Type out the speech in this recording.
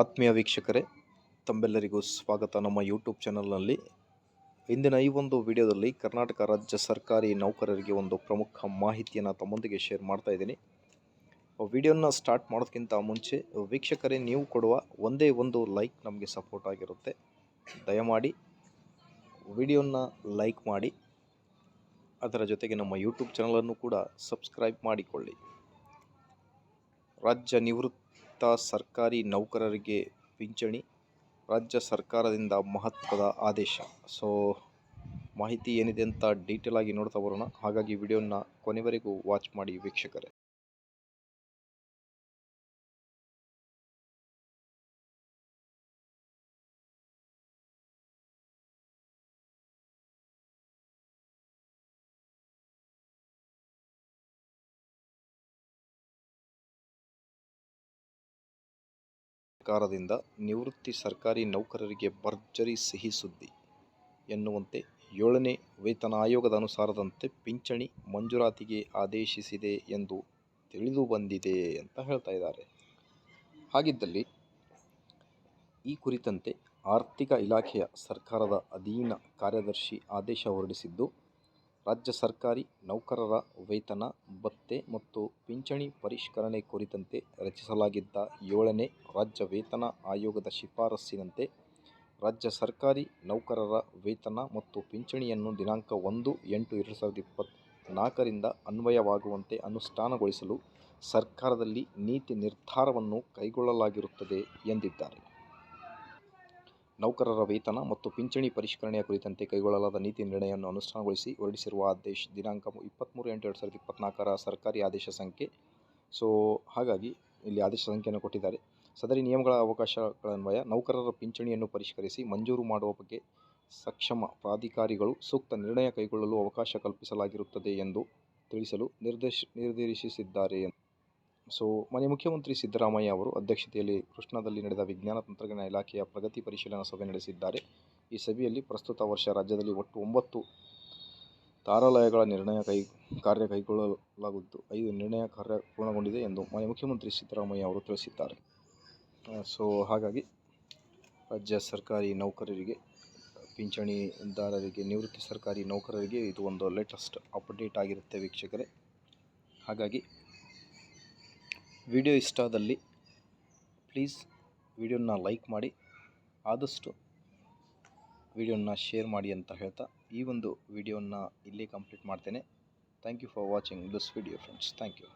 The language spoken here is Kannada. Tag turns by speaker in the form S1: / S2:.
S1: ಆತ್ಮೀಯ ವೀಕ್ಷಕರೇ, ತಮ್ಮೆಲ್ಲರಿಗೂ ಸ್ವಾಗತ. ನಮ್ಮ ಯೂಟ್ಯೂಬ್ ಚಾನಲ್ನಲ್ಲಿ ಇಂದಿನ ಈ ಒಂದು ವಿಡಿಯೋದಲ್ಲಿ ಕರ್ನಾಟಕ ರಾಜ್ಯ ಸರ್ಕಾರಿ ನೌಕರರಿಗೆ ಒಂದು ಪ್ರಮುಖ ಮಾಹಿತಿಯನ್ನು ತಮ್ಮೊಂದಿಗೆ ಶೇರ್ ಮಾಡ್ತಾ ಇದ್ದೀನಿ. ವಿಡಿಯೋನ ಸ್ಟಾರ್ಟ್ ಮಾಡೋದಕ್ಕಿಂತ ಮುಂಚೆ ವೀಕ್ಷಕರೇ, ನೀವು ಕೊಡುವ ಒಂದೇ ಒಂದು ಲೈಕ್ ನಮಗೆ ಸಪೋರ್ಟ್ ಆಗಿರುತ್ತೆ. ದಯಮಾಡಿ ವಿಡಿಯೋನ ಲೈಕ್ ಮಾಡಿ, ಅದರ ಜೊತೆಗೆ ನಮ್ಮ ಯೂಟ್ಯೂಬ್ ಚಾನಲನ್ನು ಕೂಡ ಸಬ್ಸ್ಕ್ರೈಬ್ ಮಾಡಿಕೊಳ್ಳಿ. ರಾಜ್ಯ ನಿವೃತ್ತ ಸರ್ಕಾರಿ ನೌಕರರಿಗೆ ಪಿಂಚಣಿ ರಾಜ್ಯ ಸರ್ಕಾರದಿಂದ ಮಹತ್ವದ ಆದೇಶ. ಸೊ ಮಾಹಿತಿ ಏನಿದೆ ಅಂತ ಡೀಟೇಲ್ ಆಗಿ ನೋಡ್ತಾ ಬರೋಣ. ಹಾಗಾಗಿ ವಿಡಿಯೋನ ಕೊನೆವರೆಗೂ ವಾಚ್ ಮಾಡಿ ವೀಕ್ಷಕರೇ. ಸರ್ಕಾರದಿಂದ ನಿವೃತ್ತಿ ಸರ್ಕಾರಿ ನೌಕರರಿಗೆ ಭರ್ಜರಿ ಸಿಹಿ ಸುದ್ದಿ ಎನ್ನುವಂತೆ ಏಳನೇ ವೇತನ ಆಯೋಗದ ಅನುಸಾರದಂತೆ ಪಿಂಚಣಿ ಮಂಜೂರಾತಿಗೆ ಆದೇಶಿಸಿದೆ ಎಂದು ತಿಳಿದು ಬಂದಿದೆ ಅಂತ ಹೇಳ್ತಾ ಇದ್ದಾರೆ. ಹಾಗಿದ್ದಲ್ಲಿ ಈ ಕುರಿತಂತೆ ಆರ್ಥಿಕ ಇಲಾಖೆಯ ಸರ್ಕಾರದ ಅಧೀನ ಕಾರ್ಯದರ್ಶಿ ಆದೇಶ ಹೊರಡಿಸಿದ್ದು ರಾಜ್ಯ ಸರ್ಕಾರಿ ನೌಕರರ ವೇತನ ಭತ್ಯೆ ಮತ್ತು ಪಿಂಚಣಿ ಪರಿಷ್ಕರಣೆ ಕುರಿತಂತೆ ರಚಿಸಲಾಗಿದ್ದ ಏಳನೇ ರಾಜ್ಯ ವೇತನ ಆಯೋಗದ ಶಿಫಾರಸ್ಸಿನಂತೆ ರಾಜ್ಯ ಸರ್ಕಾರಿ ನೌಕರರ ವೇತನ ಮತ್ತು ಪಿಂಚಣಿಯನ್ನು ದಿನಾಂಕ ಒಂದು ಎಂಟು ಎರಡು ಸಾವಿರದ ಇಪ್ಪತ್ತ್ನಾಲ್ಕರಿಂದ ಅನ್ವಯವಾಗುವಂತೆ ಅನುಷ್ಠಾನಗೊಳಿಸಲು ಸರ್ಕಾರದಲ್ಲಿ ನೀತಿ ನಿರ್ಧಾರವನ್ನು ಕೈಗೊಳ್ಳಲಾಗಿರುತ್ತದೆ ಎಂದಿದ್ದಾರೆ. ನೌಕರರ ವೇತನ ಮತ್ತು ಪಿಂಚಣಿ ಪರಿಷ್ಕರಣೆಯ ಕುರಿತಂತೆ ಕೈಗೊಳ್ಳಲಾದ ನೀತಿ ನಿರ್ಣಯವನ್ನು ಅನುಷ್ಠಾನಗೊಳಿಸಿ ಹೊರಡಿಸಿರುವ ಆದೇಶ ದಿನಾಂಕ ಇಪ್ಪತ್ತ್ಮೂರು ಎಂಟು ಎರಡು ಸಾವಿರದ ಇಪ್ಪತ್ತ್ನಾಲ್ಕರ ಸರ್ಕಾರಿ ಆದೇಶ ಸಂಖ್ಯೆ. ಸೊ, ಹಾಗಾಗಿ ಇಲ್ಲಿ ಆದೇಶ ಸಂಖ್ಯೆಯನ್ನು ಕೊಟ್ಟಿದ್ದಾರೆ. ಸದರಿ ನಿಯಮಗಳ ಅವಕಾಶಗಳನ್ವಯ ನೌಕರರ ಪಿಂಚಣಿಯನ್ನು ಪರಿಷ್ಕರಿಸಿ ಮಂಜೂರು ಮಾಡುವ ಬಗ್ಗೆ ಸಕ್ಷಮ ಪ್ರಾಧಿಕಾರಿಗಳು ಸೂಕ್ತ ನಿರ್ಣಯ ಕೈಗೊಳ್ಳಲು ಅವಕಾಶ ಕಲ್ಪಿಸಲಾಗಿರುತ್ತದೆ ಎಂದು ತಿಳಿಸಲು ನಿರ್ದೇಶ, ನಿರ್ದೇಶಿಸಿದ್ದಾರೆ ಸೊ, ಮಾನ್ಯ ಮುಖ್ಯಮಂತ್ರಿ ಸಿದ್ದರಾಮಯ್ಯ ಅವರು ಅಧ್ಯಕ್ಷತೆಯಲ್ಲಿ ಕೃಷ್ಣದಲ್ಲಿ ನಡೆದ ವಿಜ್ಞಾನ ತಂತ್ರಜ್ಞಾನ ಇಲಾಖೆಯ ಪ್ರಗತಿ ಪರಿಶೀಲನಾ ಸಭೆ ನಡೆಸಿದ್ದಾರೆ. ಈ ಸಭೆಯಲ್ಲಿ ಪ್ರಸ್ತುತ ವರ್ಷ ರಾಜ್ಯದಲ್ಲಿ ಒಟ್ಟು ಒಂಬತ್ತು ತಾರಾಲಯಗಳ ನಿರ್ಣಯ ಕೈ, ಕಾರ್ಯ ಕೈಗೊಳ್ಳಲಾಗುವುದು ಐದು ನಿರ್ಣಯ ಕಾರ್ಯ ಪೂರ್ಣಗೊಂಡಿದೆ ಎಂದು ಮಾನ್ಯ ಮುಖ್ಯಮಂತ್ರಿ ಸಿದ್ದರಾಮಯ್ಯ ಅವರು ತಿಳಿಸಿದ್ದಾರೆ. ಸೊ, ಹಾಗಾಗಿ ರಾಜ್ಯ ಸರ್ಕಾರಿ ನೌಕರರಿಗೆ, ಪಿಂಚಣಿದಾರರಿಗೆ, ನಿವೃತ್ತಿ ಸರ್ಕಾರಿ ನೌಕರರಿಗೆ ಇದು ಒಂದು ಲೇಟೆಸ್ಟ್ ಅಪ್ಡೇಟ್ ಆಗಿರುತ್ತೆ ವೀಕ್ಷಕರೇ. ಹಾಗಾಗಿ ವಿಡಿಯೋ ಇಷ್ಟ ಆದಲ್ಲಿ ಪ್ಲೀಸ್ ವಿಡಿಯೋನ ಲೈಕ್ ಮಾಡಿ, ಆದಷ್ಟು ವಿಡಿಯೋನ ಶೇರ್ ಮಾಡಿ ಅಂತ ಹೇಳ್ತಾ ಈ ಒಂದು ವಿಡಿಯೋನ ಇಲ್ಲಿ ಕಂಪ್ಲೀಟ್ ಮಾಡ್ತೇನೆ. Thank you for watching this video friends thank you